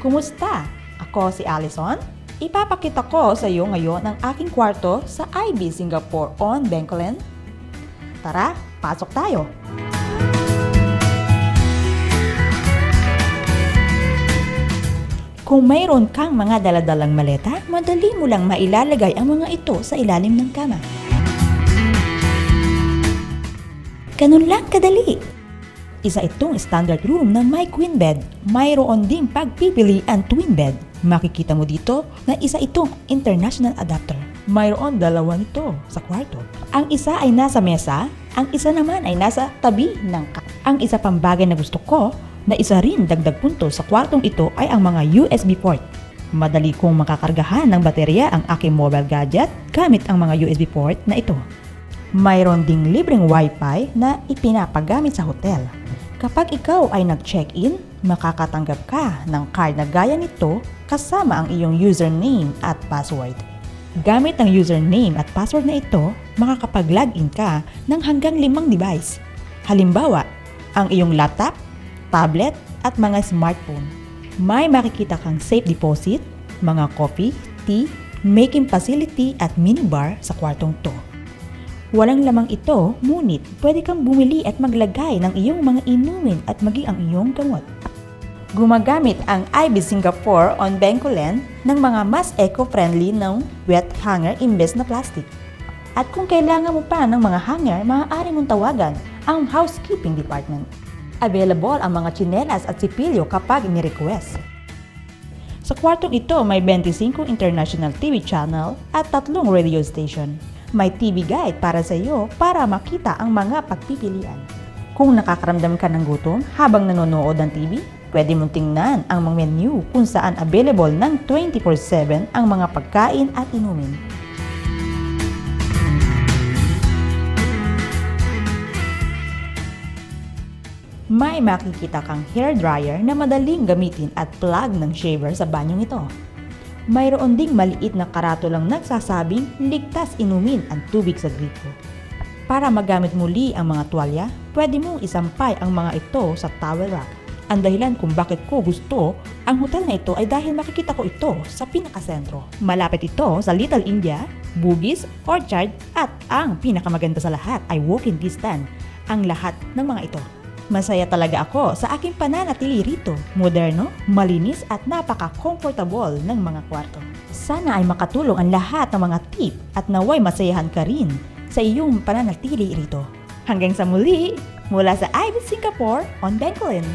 Kumusta? Ako si Allison. Ipapakita ko sa iyo ngayon ang aking kwarto sa IB Singapore on Bencoolen. Tara, pasok tayo! Kung mayroon kang mga daladalang maleta, madali mo lang mailalagay ang mga ito sa ilalim ng kama. Ganun lang kadali. Isa itong standard room na may queen bed. Mayroon ding pagpipili ang twin bed. Makikita mo dito na isa itong international adapter. Mayroon dalawa nito sa kwarto. Ang isa ay nasa mesa, ang isa naman ay nasa tabi ng ka. Ang isa pang bagay na gusto ko na isa rin dagdag punto sa kwartong ito ay ang mga USB port. Madali kong makakargahan ng baterya ang aking mobile gadget gamit ang mga USB port na ito. Mayroon ding libreng wifi na ipinapagamit sa hotel. Kapag ikaw ay nag-check-in, makakatanggap ka ng card na gaya nito kasama ang iyong username at password. Gamit ang username at password na ito, makakapag-login ka ng hanggang limang device. Halimbawa, ang iyong laptop, tablet at mga smartphone. May makikita kang safe deposit, mga coffee, tea, making facility at minibar sa kwartong to. Walang lamang ito, ngunit pwede kang bumili at maglagay ng iyong mga inumin at maging ang iyong gamot. Gumagamit ang IB Singapore on Bencoolen ng mga mas eco-friendly ng wet hanger imbes na plastic. At kung kailangan mo pa ng mga hanger, maaari mong tawagan ang housekeeping department. Available ang mga tsinelas at sipilyo kapag ni-request. Sa kwartong ito may 25 international TV channel at tatlong radio station. May TV guide para sa iyo para makita ang mga pagpipilian. Kung nakakaramdam ka ng gutom habang nanonood ng TV, pwede mong tingnan ang mga menu kung saan available ng 24-7 ang mga pagkain at inumin. May makikita kang hair dryer na madaling gamitin at plug ng shaver sa banyong ito. Mayroon ding maliit na karatulang nagsasabing ligtas inumin ang tubig sa gripo. Para magamit muli ang mga tuwalya, pwede mong isampay ang mga ito sa towel rack. Ang dahilan kung bakit ko gusto ang hotel na ito ay dahil makikita ko ito sa pinakasentro. Malapit ito sa Little India, Bugis, Orchard at ang pinakamaganda sa lahat ay walking distance ang lahat ng mga ito. Masaya talaga ako sa aking pananatili rito. Moderno, malinis at napaka-comfortable ng mga kwarto. Sana ay makatulong ang lahat ng mga tip at naway masayahan ka rin sa iyong pananatili rito. Hanggang sa muli, mula sa Ibis Singapore on Bencoolen.